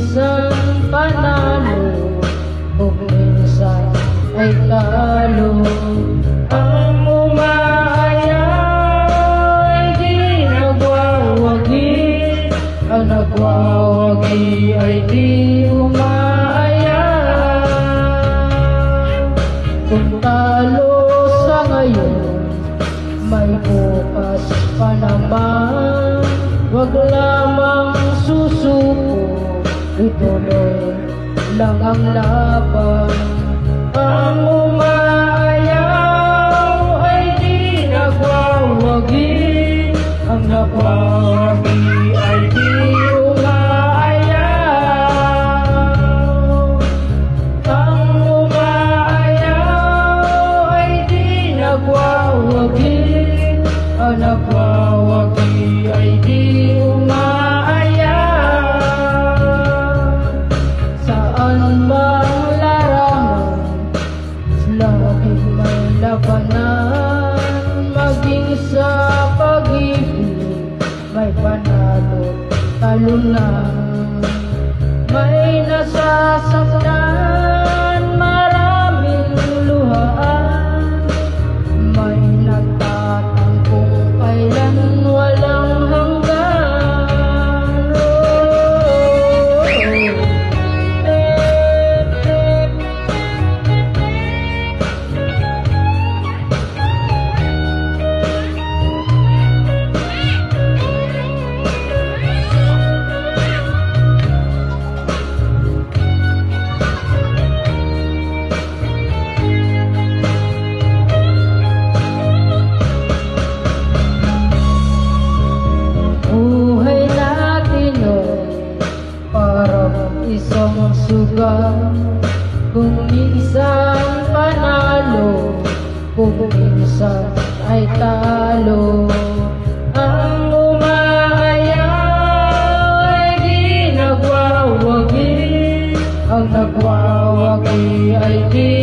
minsan panalo O minsan ay talo Ang umaya ay di nagwawagi Ang nagwawagi ay di umaya Kung talo sa ngayon May bukas pa naman Ituloy lang ang laban Ang umayaw ay di nagwawagi Ang nagwawagi ay di umaayaw Ang umaayaw ay di nagwawagi Ang nagwawagi talo na May nasasaktan Kung minsan panalo, kung minsan ay talo. Ang umaayaw ay di nagwawagi Ang nagwawagi ay di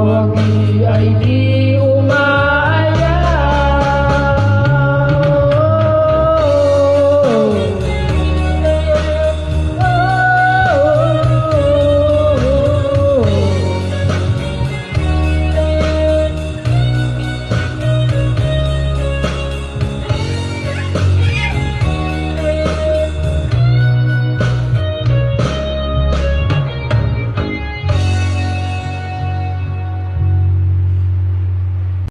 awang i ai di